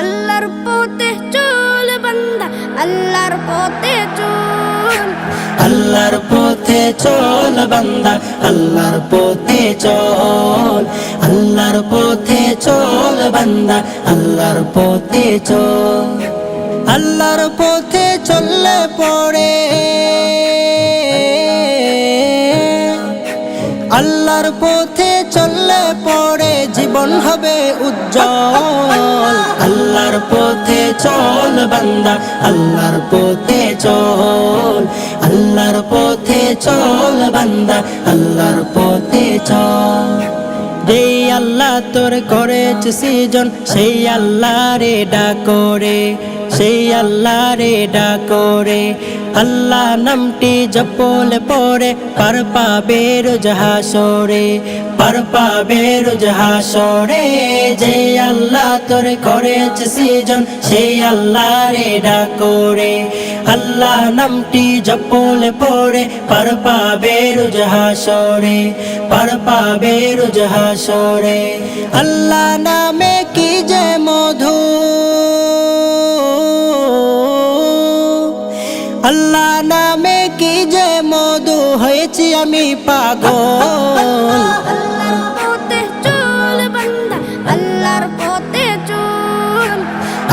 আল্লাহর পথে চল বান্দা আল্লাহর পথে চল। আল্লাহর পথে চল বান্দা আল্লাহর পথে চল। আল্লাহর পথে চল বান্দা আল্লাহর পথে চল। আল্লাহর পথে চললে পড়ে। আল্লাহর পথে চললে পড়ে জীবন হবে উজ্জ্বল। আল্লাহর পথে চল বান্দা, আল্লাহর পথে চল। আল্লাহর পথে চল বান্দা, আল্লাহর পথে চল। যেই আল্লাহ তোর করেছে সৃজন, সেই আল্লাহ রে ডাকরে সেই আল্লাহ রে ডাকরে, আল্লাহ নামটি জপলে পরে পার পাবে রোজ হাসরে, পার পাবে রোজ হাসরে। যে আল্লাহ তোর করেছে সৃজন, সেই আল্লাহ রে ডাকরে, আল্লাহ নামটি জপলে পরে পার পাবে রোজ হাসরে, পার পাবে রোজ হাসরে। আল্লাহ নামে কি যে হয়েছি আমি পাগল।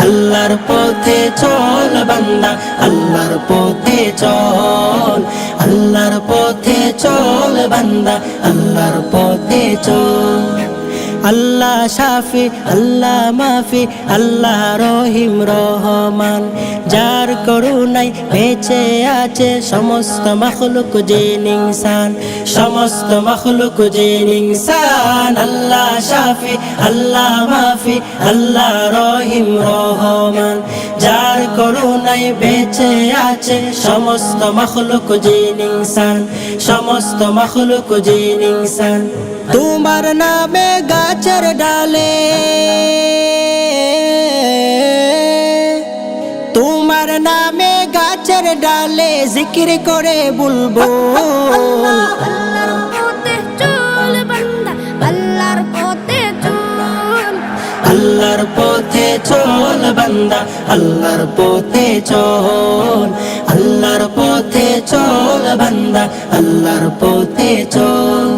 আল্লাহর পথে চল বান্দা, আল্লাহর পথে চল। আল্লাহর পথে চল বান্দা, আল্লাহর পথে চল। আল্লাহ শাফি, আল্লাহ মাফি, আল্লাহ রহিম রহমান। যার করুণাই বেঁচে আছে সমস্ত মখলুক যে নিংসান সমস্ত মখলুক যে নিংসান আল্লাহ শাফি, আল্লাহ মাফি, আল্লাহ রহিম রহমান। যার করুণাই বেঁচে আছে সমস্ত মখলুক যে নিংসান সমস্ত মখলুক যে নিংসান তোমার নামে গাছের ডালে তোমার নামে গাছের ডালে জিকির করে বলব। আল্লাহর পথে চল বান্দা, আল্লাহর পথে চল। আল্লাহর পথে চল বান্দা, আল্লাহর পথে চল।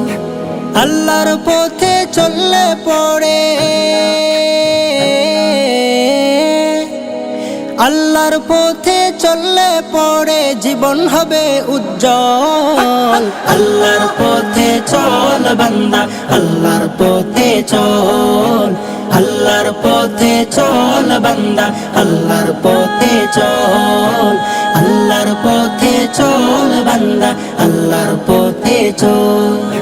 আল্লাহর পথে চললে পড়ে আল্লাহর পথে চললে পরে জীবন হবে উজ্জ্বল। আল্লাহর পথে চল বান্দা, আল্লাহর পথে চল। আল্লাহর পথে চল বান্দা, আল্লাহর পথে চল। আল্লাহর পথে চল বান্দা, আল্লাহর পথে চল।